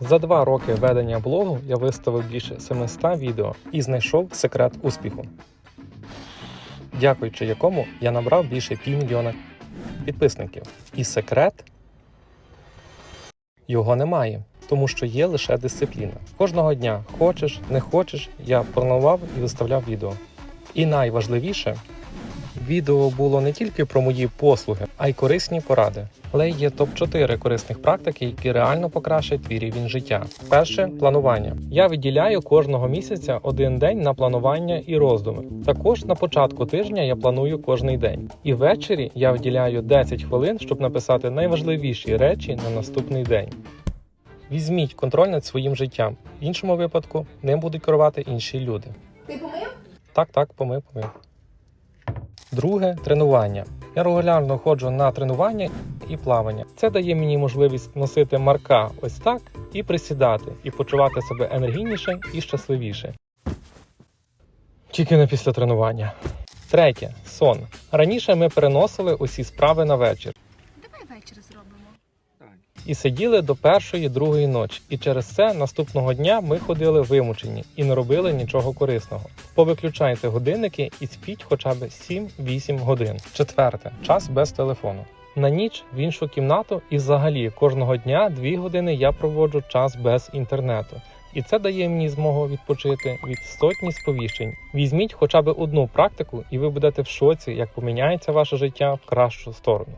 За два роки ведення блогу я виставив більше 700 відео і знайшов секрет успіху, дякуючи якому я набрав більше півмільйона підписників. І секрет його немає, тому що є лише дисципліна. Кожного дня хочеш, не хочеш, я планував і виставляв відео. І найважливіше, відео було не тільки про мої послуги, а й корисні поради. Але є топ-4 корисних практики, які реально покращать твій рівень життя. Перше планування. Я виділяю кожного місяця один день на планування і роздуми. Також на початку тижня я планую кожний день. І ввечері я виділяю 10 хвилин, щоб написати найважливіші речі на наступний день. Візьміть контроль над своїм життям. В іншому випадку ним будуть керувати інші люди. Ти помив? Так, так, помив, помив. Друге тренування. Я регулярно ходжу на тренування і плавання. Це дає мені можливість носити марка ось так і присідати, і почувати себе енергійніше і щасливіше. Тільки не після тренування. Третє сон. Раніше ми переносили усі справи на вечір Давай вечір зробимо. І сиділи до першої, другої ночі. І через це наступного дня ми ходили вимучені і не робили нічого корисного. Повиключайте годинники і спіть хоча б 7-8 годин. Четверте час без телефону. На ніч в іншу кімнату і взагалі кожного дня 2 години я проводжу час без інтернету. І це дає мені змогу відпочити від сотні сповіщень. Візьміть хоча б одну практику, і ви будете в шоці, як поміняється ваше життя в кращу сторону.